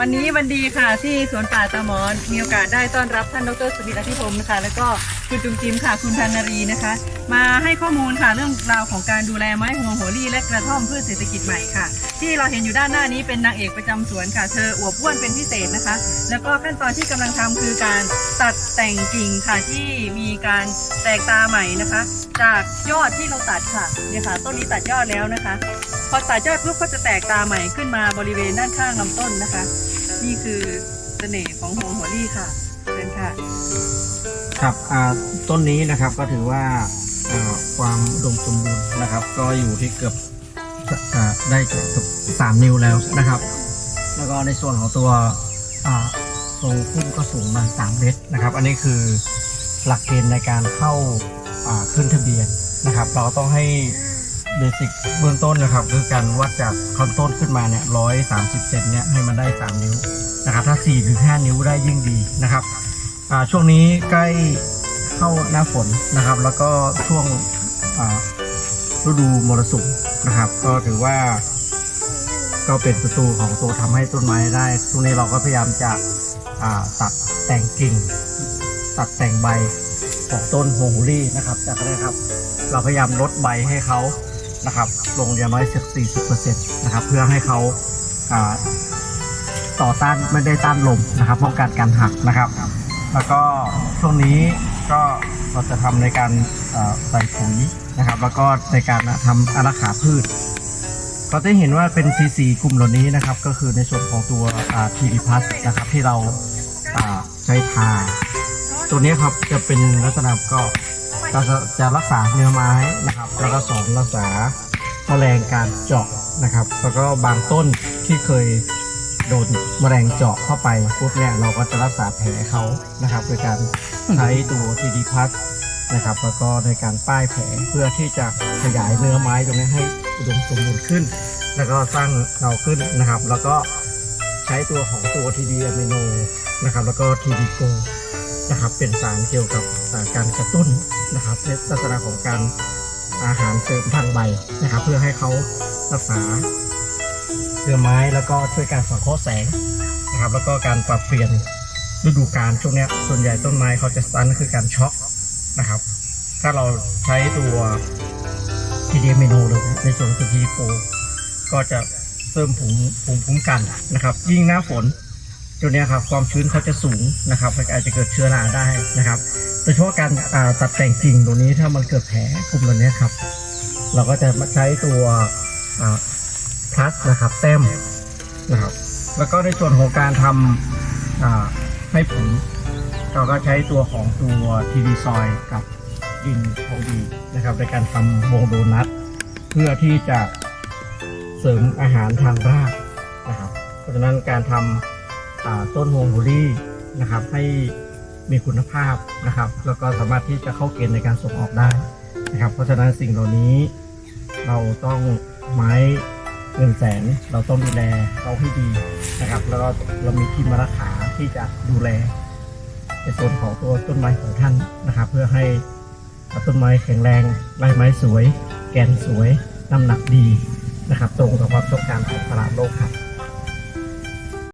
วันนี้วันดีค่ะที่สวนป่าตามอนมีโอกาสได้ต้อนรับท่านดรสุริตอธิพงศ์นะคะ แล้วก็คุณจุมจิมค่ะคุณพันรีนะคะ มาให้ข้อมูลค่ะเรื่องราวของการดูแลไม้หัวโหรี่และกระท่อมเพื่อเศรษฐกิจใหม่ค่ะ ที่เราเห็นอยู่ด้านหน้านี้เป็นนางเอกประจำสวนค่ะ เธออวบอ้วนเป็นพิเศษนะคะ แล้วก็ขั้นตอนที่กำลังทำคือการตัดแต่งกิ่งค่ะที่มีการแตกตาใหม่นะคะ จากยอดที่เราตัดค่ะเนี่ยค่ะต้นนี้ตัดยอดแล้วนะคะ อตัดยอดปุ๊บก็จะแตกตาใหม่ขึ้นมาบริเวณด้านข้างลำต้นนะคะ นี่คือเสน่ห์ของหัวหัวรี่ค่ะเชิญค่ะ ครับอ่าต้นนี้นะครับก็ถือว่าอ่าความอุดมสมบูรณ์นะครับ ก็อยู่ที่เกือบอ่าได้เกือบสามนิ้วแล้วนะครับ แล้วก็ในส่วนของตัวอ่าทรงพุ่มก็สูงมาสามเมตรนะครับ อันนี้คือหลักเกณฑ์ในการเข้าอ่าขึ้นทะเบียนนะครับ เราต้องให้ เบสิกเบื้องต้นนะครับ คือการวัดจากคอนต้นขึ้นมาเนี่ยร้อยสามสิบเซนเนี่ยให้มันได้สามนิ้วนะครับ ถ้าสี่ถึงห้านิ้วได้ยิ่งดีนะครับช่วงนี้ใกล้เข้าหน้าฝนนะครับ แล้วก็ช่วงฤดูมรสุมนะครับ ก็ถือว่าก็เป็นประตูของตัวทำให้ต้นไม้ได้ช่วงนี้เราก็พยายามจะตัดแต่งกิ่ง ตัดแต่งใบของต้นโฮงลี่นะครับจากนั้นครับ เราพยายามลดใบให้เขา นะครับ ลงอย่างน้อยสัก40%นะครับ เพื่อให้เขาต่อต้านไม่ได้ต้านลมนะครับป้องกันการหักนะครับ แล้วก็ช่วงนี้ก็เราจะทำในการใส่ปุ๋ยนะครับ แล้วก็ในการทำอารักขาพืชก็จะเห็นว่าเป็นสีสีกลุ่มเหล่านี้นะครับ ก็คือในส่วนของตัวทีดีพัสนะครับที่เราอ่าใช้ทา ตัวนี้ครับจะเป็นลักษณะก็ ก็จะจะรักษาเนื้อไม้นะครับ แล้วก็สองรักษาแมลงการเจาะนะครับ แล้วก็บางต้นที่เคยโดนแมลงเจาะเข้าไปปุ๊บเนี่ยเราก็จะรักษาแผลเขานะครับโดยการใช้ตัวทีดีพัสนะครับแล้วก็ในการป้ายแผลเพื่อที่จะขยายเนื้อไม้ตรงนี้ให้อุดมสมบูรณ์ขึ้น แล้วก็สร้างเงาขึ้นนะครับ แล้วก็ใช้ตัวของตัวทีดีอะมิโนนะครับ แล้วก็ทีดีโก นะครับ เป็นสารเกี่ยวกับการกระตุ้นนะครับในลักษณะของการอาหารเสริมทางใบนะครับ เพื่อให้เขารักษาเรือไม้แล้วก็ช่วยการสังเคราะห์แสงนะครับ แล้วก็การปรับเปลี่ยนฤดูกาลช่วงนี้ส่วนใหญ่ต้นไม้เขาจะสตันก็คือการช็อกนะครับ ถ้าเราใช้ตัวทีเดีเมโนหรือในส่วนของทีดีโก็จะเพิ่มภูมิภูมิคุ้มกันนะครับ ยิ่งหน้าฝน ตัวนี้ครับความชื้นเขาจะสูงนะครับอาจจะเกิดเชื้อราได้นะครับโดยเฉพาะการตัดแต่งกิ่งตัวนี้ถ้ามันเกิดแผลกลุ่มตัวนี้ครับ เราก็จะมาใช้ตัวพลัสนะครับแต้มนะครับ แล้วก็ในส่วนของการทำอ่าให้ผลเราก็ใช้ตัวของตัวทีดีซอยกับดินทองดีนะครับในการทำวงโดนัทเพื่อที่จะเสริมอาหารทางรากนะครับ เพราะฉะนั้นการทำอ่า ต้นโฮงบุรี่นะครับให้มีคุณภาพนะครับ แล้วก็สามารถที่จะเข้าเกณฑ์ในการส่งออกได้นะครับ เพราะฉะนั้นสิ่งเหล่านี้เราต้องไม้เงินแสนเราต้องดูแลเขาให้ดีนะครับ แล้วก็เรามีทีมมารักษาที่จะดูแลในส่วนของตัวต้นไม้ของท่านนะครับ เพื่อให้ต้นไม้แข็งแรงใบไม้สวย แกนสวยน้ำหนักดีนะครับ ตรงกับความต้องการของตลาดโลกครับ